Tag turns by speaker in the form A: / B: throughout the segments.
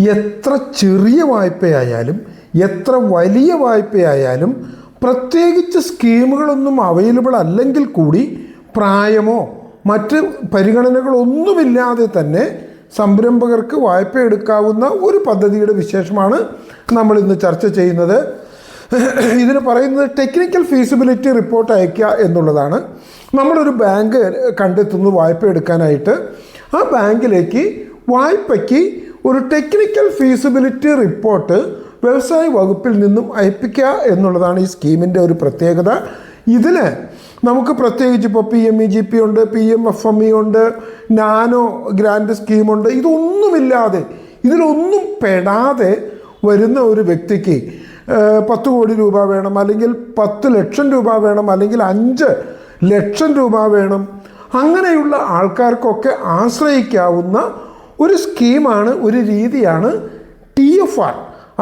A: എത്ര ചെറിയ വായ്പയായാലും എത്ര വലിയ വായ്പയായാലും പ്രത്യേകിച്ച് സ്കീമുകളൊന്നും അവൈലബിൾ അല്ലെങ്കിൽ കൂടി പ്രായമോ മറ്റ് പരിഗണനകളൊന്നുമില്ലാതെ തന്നെ സംരംഭകർക്ക് വായ്പ എടുക്കാവുന്ന ഒരു പദ്ധതിയുടെ വിശേഷമാണ് നമ്മൾ ഇന്ന് ചർച്ച ചെയ്യുന്നത്. ഇതിന് പറയുന്നത് ടെക്നിക്കൽ ഫീസിബിലിറ്റി റിപ്പോർട്ട് അയക്കുക എന്നുള്ളതാണ്. നമ്മളൊരു ബാങ്ക് കണ്ടെത്തുന്നു വായ്പ എടുക്കാനായിട്ട്. ആ ബാങ്കിലേക്ക് വായ്പയ്ക്ക് ഒരു ടെക്നിക്കൽ ഫീസിബിലിറ്റി റിപ്പോർട്ട് വ്യവസായ വകുപ്പിൽ നിന്നും അയപ്പിക്കുക എന്നുള്ളതാണ് ഈ സ്കീമിന്റെ ഒരു പ്രത്യേകത. ഇതിന് നമുക്ക് പ്രത്യേകിച്ച് ഇപ്പോൾ P M E G P ഉണ്ട് P M F M E ഉണ്ട് നാനോ ഗ്രാൻഡ് സ്കീമുണ്ട്. ഇതൊന്നുമില്ലാതെ ഇതിലൊന്നും പെടാതെ വരുന്ന ഒരു വ്യക്തിക്ക് പത്ത് കോടി രൂപ വേണം അല്ലെങ്കിൽ പത്ത് ലക്ഷം രൂപ വേണം അല്ലെങ്കിൽ അഞ്ച് ലക്ഷം രൂപ വേണം. അങ്ങനെയുള്ള ആൾക്കാർക്കൊക്കെ ആശ്രയിക്കാവുന്ന ഒരു സ്കീമാണ് ഒരു രീതിയാണ് ടി എഫ് ആർ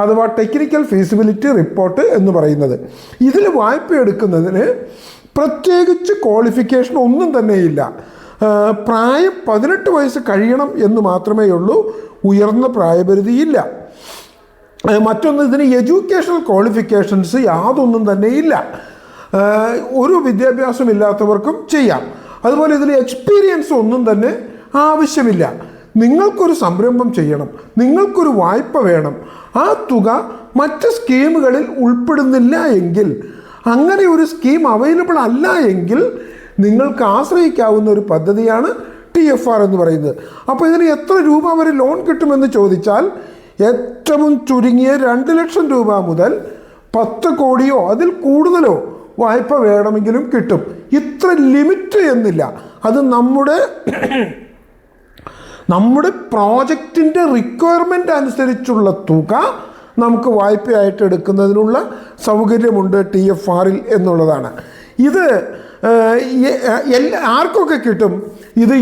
A: അഥവാ ടെക്നിക്കൽ ഫീസിബിലിറ്റി റിപ്പോർട്ട് എന്ന് പറയുന്നത്. ഇതിൽ വായ്പ എടുക്കുന്നതിന് പ്രത്യേകിച്ച് ക്വാളിഫിക്കേഷൻ ഒന്നും തന്നെയില്ല. പ്രായം പതിനെട്ട് വയസ്സ് കഴിയണം എന്ന് മാത്രമേ ഉള്ളൂ ഉയർന്ന പ്രായപരിധിയില്ല. മറ്റൊന്ന് ഇതിന് എഡ്യൂക്കേഷണൽ ക്വാളിഫിക്കേഷൻസ് യാതൊന്നും തന്നെ ഇല്ല ഒരു വിദ്യാഭ്യാസം ഇല്ലാത്തവർക്കും ചെയ്യാം. അതുപോലെ ഇതിൽ എക്സ്പീരിയൻസ് ഒന്നും തന്നെ ആവശ്യമില്ല. നിങ്ങൾക്കൊരു സംരംഭം ചെയ്യണം നിങ്ങൾക്കൊരു വായ്പ വേണം. ആ തുക മറ്റ് സ്കീമുകളിൽ ഉൾപ്പെടുന്നില്ല എങ്കിൽ അങ്ങനെ ഒരു സ്കീം അവൈലബിൾ അല്ല എങ്കിൽ നിങ്ങൾക്ക് ആശ്രയിക്കാവുന്ന ഒരു പദ്ധതിയാണ് ടി എഫ് ആർ എന്ന് പറയുന്നത്. അപ്പോൾ ഇതിന് എത്ര രൂപ വരെ ലോൺ കിട്ടുമെന്ന് ചോദിച്ചാൽ ഏറ്റവും ചുരുങ്ങിയ രണ്ട് ലക്ഷം രൂപ മുതൽ പത്ത് കോടിയോ അതിൽ കൂടുതലോ വായ്പ വേണമെങ്കിലും കിട്ടും. ഇത്ര ലിമിറ്റ് എന്നില്ല. അത് നമ്മുടെ നമ്മുടെ പ്രോജക്റ്റിന്റെ റിക്വയർമെന്റ് അനുസരിച്ചുള്ള തുക നമുക്ക് വായ്പയായിട്ട് എടുക്കുന്നതിനുള്ള സൗകര്യമുണ്ട് ടി എഫ് ആറിൽ എന്നുള്ളതാണ്. ഇത് എല്ലാ ആർക്കൊക്കെ കിട്ടും? ഇത്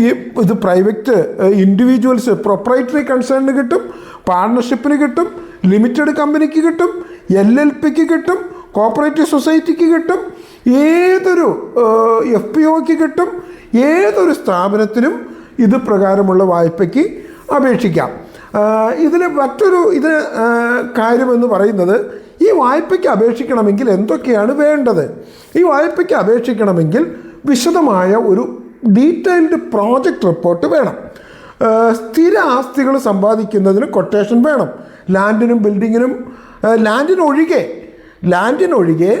A: ഇത് പ്രൈവറ്റ് ഇൻഡിവിജ്വൽസ് പ്രൊപ്പറേറ്ററി കൺസേണിന് കിട്ടും പാർട്ണർഷിപ്പിന് കിട്ടും ലിമിറ്റഡ് കമ്പനിക്ക് കിട്ടും എൽ എൽ പിക്ക് കിട്ടും കോപ്പറേറ്റീവ് സൊസൈറ്റിക്ക് കിട്ടും ഏതൊരു എഫ് പി ഒക്ക് കിട്ടും ഏതൊരു സ്ഥാപനത്തിനും ഇത് പ്രകാരമുള്ള വായ്പയ്ക്ക് അപേക്ഷിക്കാം. ഇതിൽ മറ്റൊരു ഇത് കാര്യമെന്ന് പറയുന്നത് ഈ വായ്പയ്ക്ക് അപേക്ഷിക്കണമെങ്കിൽ എന്തൊക്കെയാണ് വേണ്ടത്? ഈ വായ്പയ്ക്ക് അപേക്ഷിക്കണമെങ്കിൽ വിശദമായ ഒരു ഡീറ്റെയിൽഡ് പ്രോജക്റ്റ് റിപ്പോർട്ട് വേണം. സ്ഥിര ആസ്തികൾ സമ്പാദിക്കുന്നതിന് കൊട്ടേഷൻ വേണം. ലാൻഡിനും ബിൽഡിങ്ങിനും ലാൻഡിനൊഴികെ ലാൻഡിനൊഴികെ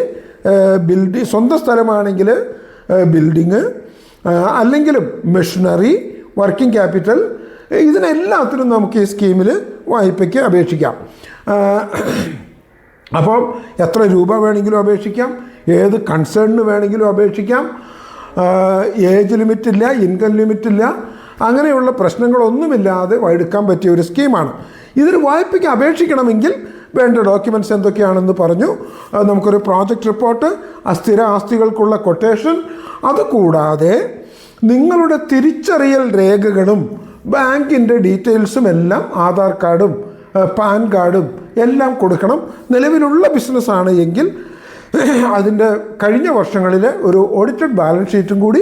A: ബിൽഡി സ്വന്തം സ്ഥലമാണെങ്കിൽ ബിൽഡിങ് അല്ലെങ്കിലും മെഷീനറി വർക്കിംഗ് ക്യാപിറ്റൽ ഇതിനെല്ലാത്തിനും നമുക്ക് ഈ സ്കീമിൽ വായ്പയ്ക്ക് അപേക്ഷിക്കാം. അപ്പം എത്ര രൂപ വേണമെങ്കിലും അപേക്ഷിക്കാം ഏത് കൺസേണിന് വേണമെങ്കിലും അപേക്ഷിക്കാം ഏജ് ലിമിറ്റില്ല ഇൻകം ലിമിറ്റില്ല അങ്ങനെയുള്ള പ്രശ്നങ്ങളൊന്നുമില്ലാതെ എടുക്കാൻ പറ്റിയ ഒരു സ്കീമാണ്. ഇതിന് വായ്പയ്ക്ക് അപേക്ഷിക്കണമെങ്കിൽ വേണ്ട ഡോക്യുമെന്റ്സ് എന്തൊക്കെയാണെന്ന് പറഞ്ഞു. നമുക്കൊരു പ്രോജക്റ്റ് റിപ്പോർട്ട് അസ്ഥിര ആസ്തികൾക്കുള്ള കൊട്ടേഷൻ അതുകൂടാതെ നിങ്ങളുടെ തിരിച്ചറിയൽ രേഖകളും ബാങ്കിന്റെ ഡീറ്റെയിൽസും എല്ലാം ആധാർ കാർഡും പാൻ കാർഡും എല്ലാം കൊടുക്കണം. നിലവിലുള്ള ബിസിനസ്സാണ് എങ്കിൽ അതിന്റെ കഴിഞ്ഞ വർഷങ്ങളിലെ ഒരു ഓഡിറ്റഡ് ബാലൻസ് ഷീറ്റും കൂടി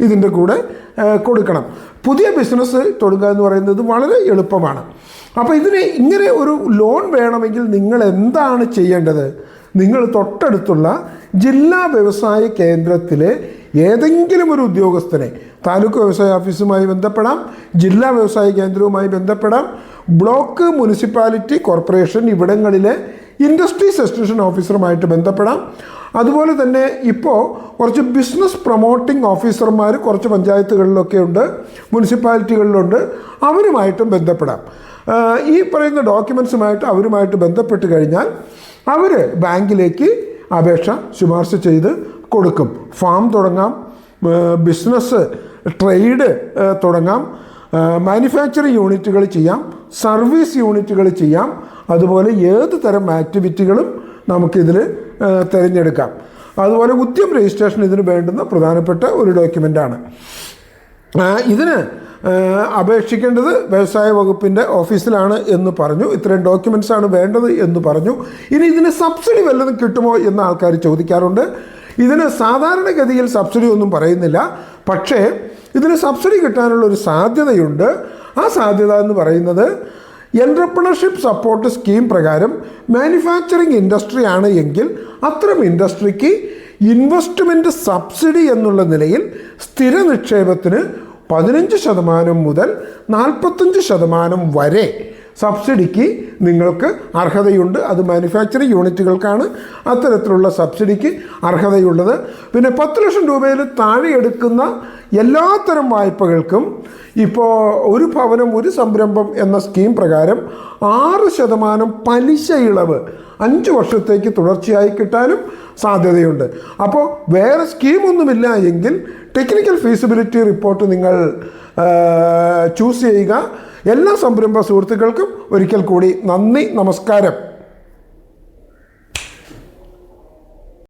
A: ഇതിന്റെ കൂടെ കൊടുക്കണം. പുതിയ ബിസിനസ് തുടങ്ങുക എന്ന് പറയുന്നത് വളരെ എളുപ്പമാണ്. അപ്പോൾ ഇതിന് ഇങ്ങനെ ഒരു ലോൺ വേണമെങ്കിൽ നിങ്ങൾ എന്താണ് ചെയ്യേണ്ടത്? നിങ്ങൾ തൊട്ടടുത്തുള്ള ജില്ലാ വ്യവസായ കേന്ദ്രത്തിലെ ഏതെങ്കിലും ഒരു ഉദ്യോഗസ്ഥനെ താലൂക്ക് വ്യവസായ ഓഫീസുമായി ബന്ധപ്പെടാം ജില്ലാ വ്യവസായ കേന്ദ്രവുമായി ബന്ധപ്പെടാം. ബ്ലോക്ക് മുനിസിപ്പാലിറ്റി കോർപ്പറേഷൻ ഇവിടങ്ങളിലെ ഇൻഡസ്ട്രീസ് എക്സ്റ്റൻഷൻ ഓഫീസറുമായിട്ട് ബന്ധപ്പെടാം. അതുപോലെ തന്നെ ഇപ്പോൾ കുറച്ച് ബിസിനസ് പ്രൊമോട്ടിംഗ് ഓഫീസർമാർ കുറച്ച് പഞ്ചായത്തുകളിലൊക്കെ ഉണ്ട് മുനിസിപ്പാലിറ്റികളിലുണ്ട് അവരുമായിട്ടും ബന്ധപ്പെടാം. ഈ പറയുന്ന ഡോക്യുമെൻസുമായിട്ട് അവരുമായിട്ട് ബന്ധപ്പെട്ട് കഴിഞ്ഞാൽ അവർ ബാങ്കിലേക്ക് അപേക്ഷ ശുപാർശ ചെയ്ത് കൊടുക്കും. ഫാം തുടങ്ങാം. ബിസിനസ് ട്രേഡ് തുടങ്ങാം. മാനുഫാക്ചറിങ് യൂണിറ്റുകൾ ചെയ്യാം. സർവീസ് യൂണിറ്റുകൾ ചെയ്യാം. അതുപോലെ ഏത് തരം ആക്ടിവിറ്റികളും നമുക്കിതിൽ തിരഞ്ഞെടുക്കാം. അതുപോലെ ഉദ്യം രജിസ്ട്രേഷൻ ഇതിന് വേണ്ടുന്ന പ്രധാനപ്പെട്ട ഒരു ഡോക്യുമെന്റാണ് ഇതിന് അപേക്ഷിക്കേണ്ടത് വ്യവസായ വകുപ്പിന്റെ ഓഫീസിലാണ് എന്ന് പറഞ്ഞു. ഇത്രയും ഡോക്യുമെന്റ്സ് ആണ് വേണ്ടത് എന്ന് പറഞ്ഞു. ഇനി ഇതിന് സബ്സിഡി വല്ലതും കിട്ടുമോ എന്ന് ആൾക്കാർ ചോദിക്കാറുണ്ട്. ഇതിന് സാധാരണഗതിയിൽ സബ്സിഡി ഒന്നും പറയുന്നില്ല. പക്ഷേ ഇതിന് സബ്സിഡി കിട്ടാനുള്ള ഒരു സാധ്യതയുണ്ട്. ആ സാധ്യത എന്ന് പറയുന്നത് എന്റർപ്രണർഷിപ്പ് സപ്പോർട്ട് സ്കീം പ്രകാരം മാനുഫാക്ചറിങ് ഇൻഡസ്ട്രി ആണ് എങ്കിൽ അത്തരം ഇൻഡസ്ട്രിക്ക് ഇൻവെസ്റ്റ്മെന്റ് സബ്സിഡി എന്നുള്ള നിലയിൽ സ്ഥിര നിക്ഷേപത്തിന് പതിനഞ്ച് ശതമാനം മുതൽ നാൽപ്പത്തഞ്ച് ശതമാനം വരെ സബ്സിഡിക്ക് നിങ്ങൾക്ക് അർഹതയുണ്ട്. അത് മാനുഫാക്ചറിങ് യൂണിറ്റുകൾക്കാണ് അത്തരത്തിലുള്ള സബ്സിഡിക്ക് അർഹതയുള്ളത്. പിന്നെ പത്ത് ലക്ഷം രൂപയിൽ താഴെ എടുക്കുന്ന എല്ലാത്തരം വായ്പകൾക്കും ഇപ്പോൾ ഒരു ഭവനം ഒരു സംരംഭം എന്ന സ്കീം പ്രകാരം ആറ് ശതമാനം പലിശ ഇളവ് അഞ്ച് വർഷത്തേക്ക് തുടർച്ചയായി കിട്ടാനും സാധ്യതയുണ്ട്. അപ്പോൾ വേറെ സ്കീമൊന്നുമില്ല എങ്കിൽ ടെക്നിക്കൽ ഫീസിബിലിറ്റി റിപ്പോർട്ട് നിങ്ങൾ ചൂസ് ചെയ്യുക. എല്ലാ സംരംഭ സുഹൃത്തുക്കൾക്കും ഒരിക്കൽ കൂടി നന്ദി നമസ്കാരം.